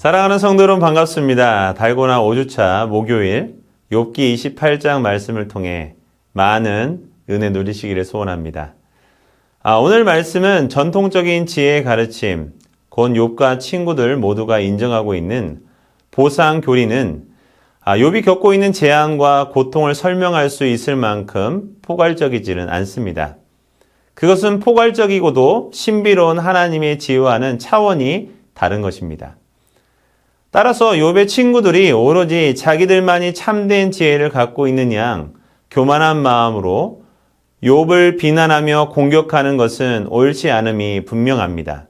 사랑하는 성도 여러분 반갑습니다. 달고나 5주차 목요일 욥기 28장 말씀을 통해 많은 은혜 누리시기를 소원합니다. 아, 오늘 말씀은 전통적인 지혜의 가르침, 곧 욥과 친구들 모두가 인정하고 있는 보상 교리는 아, 욥이 겪고 있는 재앙과 고통을 설명할 수 있을 만큼 포괄적이지는 않습니다. 그것은 포괄적이고도 신비로운 하나님의 지혜와는 차원이 다른 것입니다. 따라서 욥의 친구들이 오로지 자기들만이 참된 지혜를 갖고 있는 양 교만한 마음으로 욥을 비난하며 공격하는 것은 옳지 않음이 분명합니다.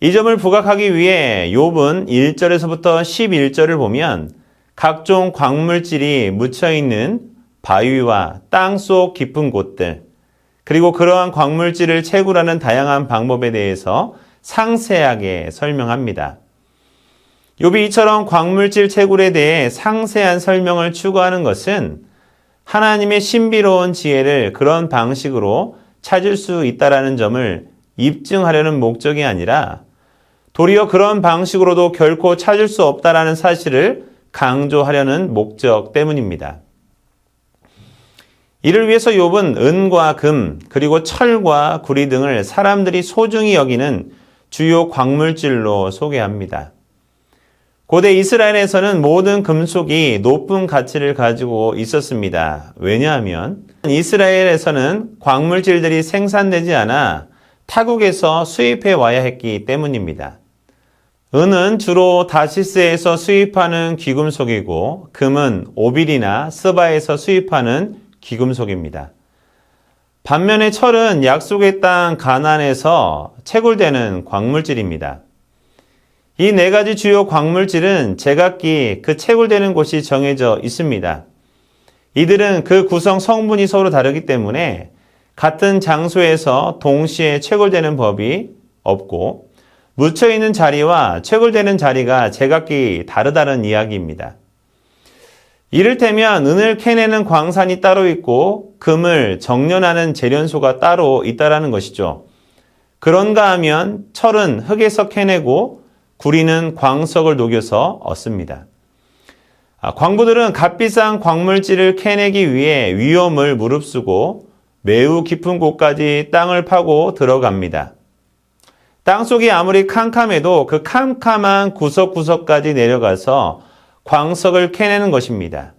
이 점을 부각하기 위해 욥은 1절에서부터 11절을 보면 각종 광물질이 묻혀 있는 바위와 땅 속 깊은 곳들 그리고 그러한 광물질을 채굴하는 다양한 방법에 대해서 상세하게 설명합니다. 욥이 이처럼 광물질 채굴에 대해 상세한 설명을 추구하는 것은 하나님의 신비로운 지혜를 그런 방식으로 찾을 수 있다라는 점을 입증하려는 목적이 아니라 도리어 그런 방식으로도 결코 찾을 수 없다라는 사실을 강조하려는 목적 때문입니다. 이를 위해서 욥은 은과 금 그리고 철과 구리 등을 사람들이 소중히 여기는 주요 광물질로 소개합니다. 고대 이스라엘에서는 모든 금속이 높은 가치를 가지고 있었습니다. 왜냐하면 이스라엘에서는 광물질들이 생산되지 않아 타국에서 수입해 와야 했기 때문입니다. 은은 주로 다시스에서 수입하는 귀금속이고 금은 오빌이나 스바에서 수입하는 귀금속입니다. 반면에 철은 약속의 땅 가난에서 채굴되는 광물질입니다. 이 네 가지 주요 광물질은 제각기 그 채굴되는 곳이 정해져 있습니다. 이들은 그 구성 성분이 서로 다르기 때문에 같은 장소에서 동시에 채굴되는 법이 없고 묻혀 있는 자리와 채굴되는 자리가 제각기 다르다는 이야기입니다. 이를테면 은을 캐내는 광산이 따로 있고 금을 정련하는 재련소가 따로 있다라는 것이죠. 그런가 하면 철은 흙에서 캐내고 구리는 광석을 녹여서 얻습니다. 아, 광부들은 값비싼 광물질을 캐내기 위해 위험을 무릅쓰고 매우 깊은 곳까지 땅을 파고 들어갑니다. 땅 속이 아무리 캄캄해도 그 캄캄한 구석구석까지 내려가서 광석을 캐내는 것입니다.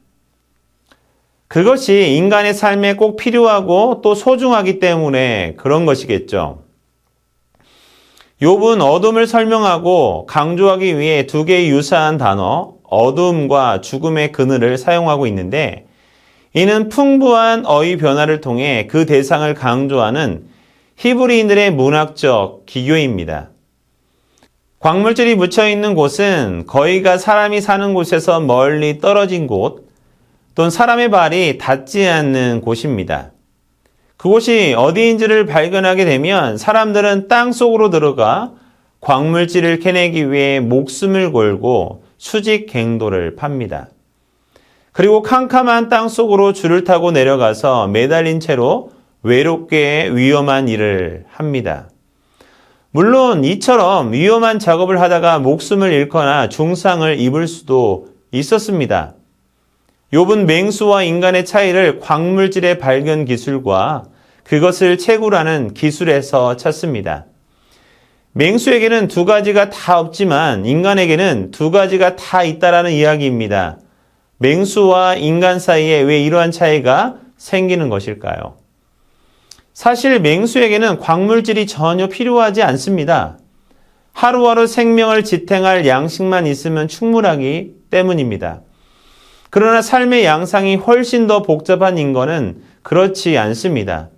그것이 인간의 삶에 꼭 필요하고 또 소중하기 때문에 그런 것이겠죠. 욥은 어둠을 설명하고 강조하기 위해 두 개의 유사한 단어 어둠과 죽음의 그늘을 사용하고 있는데 이는 풍부한 어휘 변화를 통해 그 대상을 강조하는 히브리인들의 문학적 기교입니다. 광물질이 묻혀 있는 곳은 거의가 사람이 사는 곳에서 멀리 떨어진 곳 또는 사람의 발이 닿지 않는 곳입니다. 그곳이 어디인지를 발견하게 되면 사람들은 땅 속으로 들어가 광물질을 캐내기 위해 목숨을 걸고 수직 갱도를 팝니다. 그리고 캄캄한 땅 속으로 줄을 타고 내려가서 매달린 채로 외롭게 위험한 일을 합니다. 물론 이처럼 위험한 작업을 하다가 목숨을 잃거나 중상을 입을 수도 있었습니다. 욥은 맹수와 인간의 차이를 광물질의 발견 기술과 그것을 채굴하는 기술에서 찾습니다. 맹수에게는 두 가지가 다 없지만 인간에게는 두 가지가 다 있다라는 이야기입니다. 맹수와 인간 사이에 왜 이러한 차이가 생기는 것일까요? 사실 맹수에게는 광물질이 전혀 필요하지 않습니다. 하루하루 생명을 지탱할 양식만 있으면 충분하기 때문입니다. 그러나 삶의 양상이 훨씬 더 복잡한 인간은 그렇지 않습니다.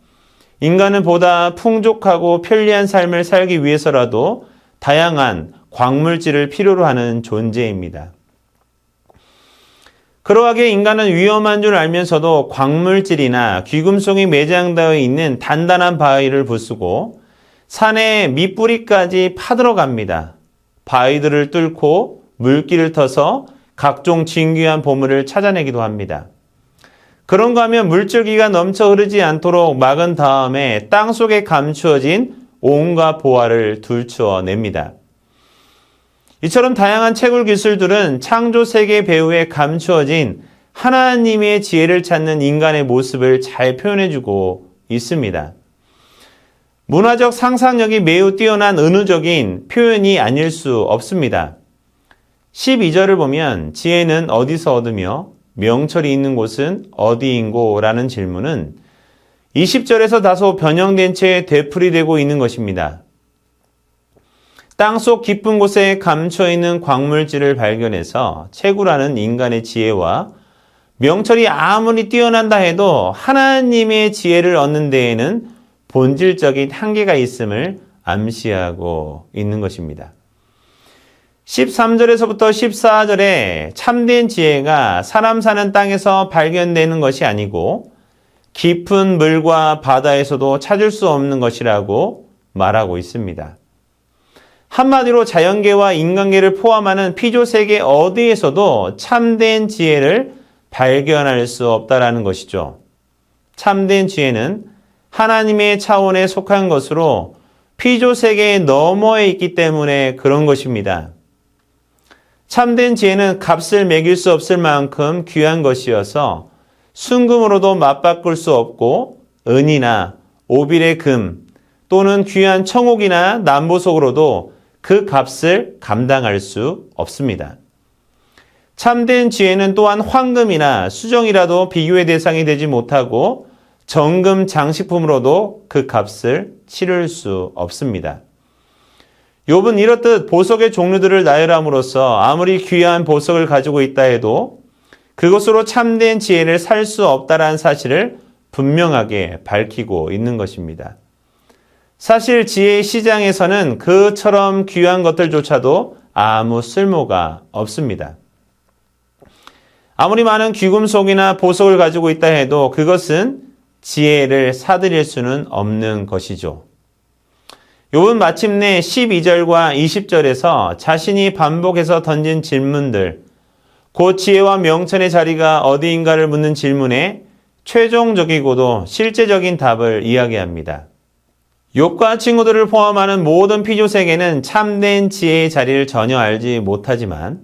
인간은 보다 풍족하고 편리한 삶을 살기 위해서라도 다양한 광물질을 필요로 하는 존재입니다. 그러하게 인간은 위험한 줄 알면서도 광물질이나 귀금속이 매장되어 있는 단단한 바위를 부수고 산의 밑뿌리까지 파들어갑니다. 바위들을 뚫고 물길을 터서 각종 진귀한 보물을 찾아내기도 합니다. 그런가 하면 물줄기가 넘쳐 흐르지 않도록 막은 다음에 땅 속에 감추어진 온갖 보화를 둘추어 냅니다. 이처럼 다양한 채굴 기술들은 창조 세계 배후에 감추어진 하나님의 지혜를 찾는 인간의 모습을 잘 표현해주고 있습니다. 문화적 상상력이 매우 뛰어난 은유적인 표현이 아닐 수 없습니다. 12절을 보면 지혜는 어디서 얻으며 명철이 있는 곳은 어디인고? 라는 질문은 20절에서 다소 변형된 채 되풀이되고 있는 것입니다. 땅속 깊은 곳에 감춰 있는 광물질을 발견해서 채굴하는 인간의 지혜와 명철이 아무리 뛰어난다 해도 하나님의 지혜를 얻는 데에는 본질적인 한계가 있음을 암시하고 있는 것입니다. 13절에서부터 14절에 참된 지혜가 사람 사는 땅에서 발견되는 것이 아니고 깊은 물과 바다에서도 찾을 수 없는 것이라고 말하고 있습니다. 한마디로 자연계와 인간계를 포함하는 피조세계 어디에서도 참된 지혜를 발견할 수 없다라는 것이죠. 참된 지혜는 하나님의 차원에 속한 것으로 피조세계의 너머에 있기 때문에 그런 것입니다. 참된 지혜는 값을 매길 수 없을 만큼 귀한 것이어서 순금으로도 맞바꿀 수 없고 은이나 오빌의 금 또는 귀한 청옥이나 남보석으로도 그 값을 감당할 수 없습니다. 참된 지혜는 또한 황금이나 수정이라도 비교의 대상이 되지 못하고 정금 장식품으로도 그 값을 치를 수 없습니다. 욥은 이렇듯 보석의 종류들을 나열함으로써 아무리 귀한 보석을 가지고 있다 해도 그것으로 참된 지혜를 살 수 없다라는 사실을 분명하게 밝히고 있는 것입니다. 사실 지혜의 시장에서는 그처럼 귀한 것들조차도 아무 쓸모가 없습니다. 아무리 많은 귀금속이나 보석을 가지고 있다 해도 그것은 지혜를 사들일 수는 없는 것이죠. 욥은 마침내 12절과 20절에서 자신이 반복해서 던진 질문들, 곧 지혜와 명천의 자리가 어디인가를 묻는 질문에 최종적이고도 실제적인 답을 이야기합니다. 욥과 친구들을 포함하는 모든 피조 세계는 참된 지혜의 자리를 전혀 알지 못하지만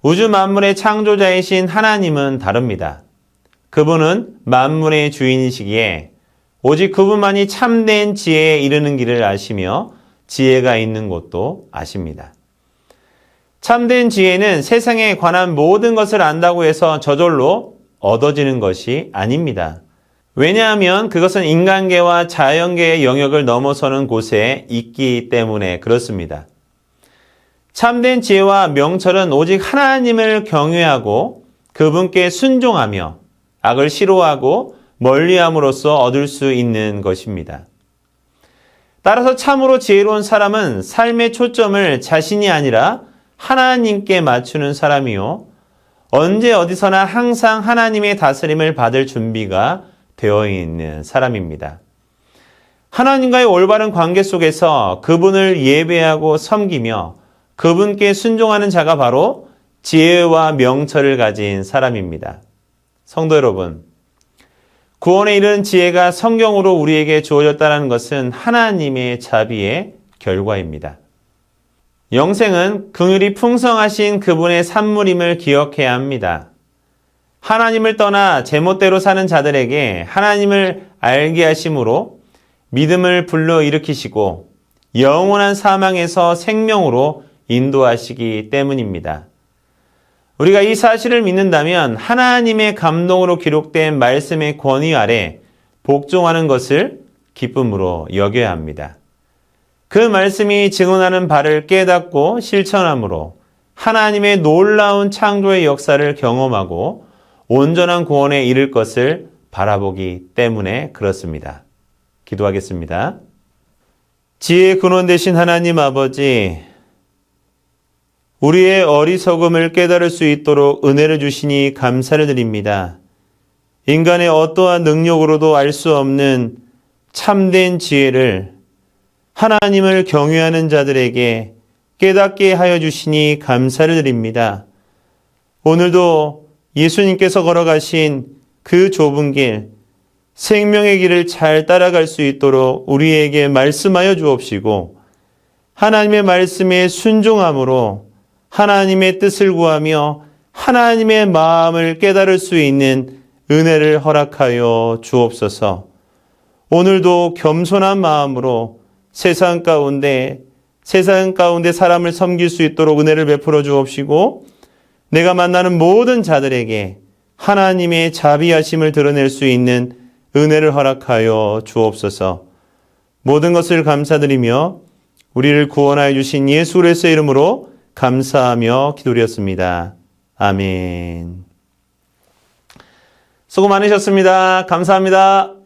우주 만물의 창조자이신 하나님은 다릅니다. 그분은 만물의 주인이시기에 오직 그분만이 참된 지혜에 이르는 길을 아시며 지혜가 있는 곳도 아십니다. 참된 지혜는 세상에 관한 모든 것을 안다고 해서 저절로 얻어지는 것이 아닙니다. 왜냐하면 그것은 인간계와 자연계의 영역을 넘어서는 곳에 있기 때문에 그렇습니다. 참된 지혜와 명철은 오직 하나님을 경외하고 그분께 순종하며 악을 싫어하고 멀리함으로써 얻을 수 있는 것입니다. 따라서 참으로 지혜로운 사람은 삶의 초점을 자신이 아니라 하나님께 맞추는 사람이요. 언제 어디서나 항상 하나님의 다스림을 받을 준비가 되어 있는 사람입니다. 하나님과의 올바른 관계 속에서 그분을 예배하고 섬기며 그분께 순종하는 자가 바로 지혜와 명철을 가진 사람입니다. 성도 여러분, 구원에 이른 지혜가 성경으로 우리에게 주어졌다는 것은 하나님의 자비의 결과입니다. 영생은 긍휼이 풍성하신 그분의 산물임을 기억해야 합니다. 하나님을 떠나 제멋대로 사는 자들에게 하나님을 알게 하심으로 믿음을 불러일으키시고 영원한 사망에서 생명으로 인도하시기 때문입니다. 우리가 이 사실을 믿는다면 하나님의 감동으로 기록된 말씀의 권위 아래 복종하는 것을 기쁨으로 여겨야 합니다. 그 말씀이 증언하는 바를 깨닫고 실천함으로 하나님의 놀라운 창조의 역사를 경험하고 온전한 구원에 이를 것을 바라보기 때문에 그렇습니다. 기도하겠습니다. 지혜의 근원 되신 하나님 아버지, 우리의 어리석음을 깨달을 수 있도록 은혜를 주시니 감사를 드립니다. 인간의 어떠한 능력으로도 알 수 없는 참된 지혜를 하나님을 경외하는 자들에게 깨닫게 하여 주시니 감사를 드립니다. 오늘도 예수님께서 걸어가신 그 좁은 길, 생명의 길을 잘 따라갈 수 있도록 우리에게 말씀하여 주옵시고, 하나님의 말씀에 순종함으로 하나님의 뜻을 구하며 하나님의 마음을 깨달을 수 있는 은혜를 허락하여 주옵소서. 오늘도 겸손한 마음으로 세상 가운데 세상 가운데 사람을 섬길 수 있도록 은혜를 베풀어 주옵시고 내가 만나는 모든 자들에게 하나님의 자비하심을 드러낼 수 있는 은혜를 허락하여 주옵소서. 모든 것을 감사드리며 우리를 구원하여 주신 예수 그리스도의 이름으로 감사하며 기도드렸습니다. 아멘. 수고 많으셨습니다. 감사합니다.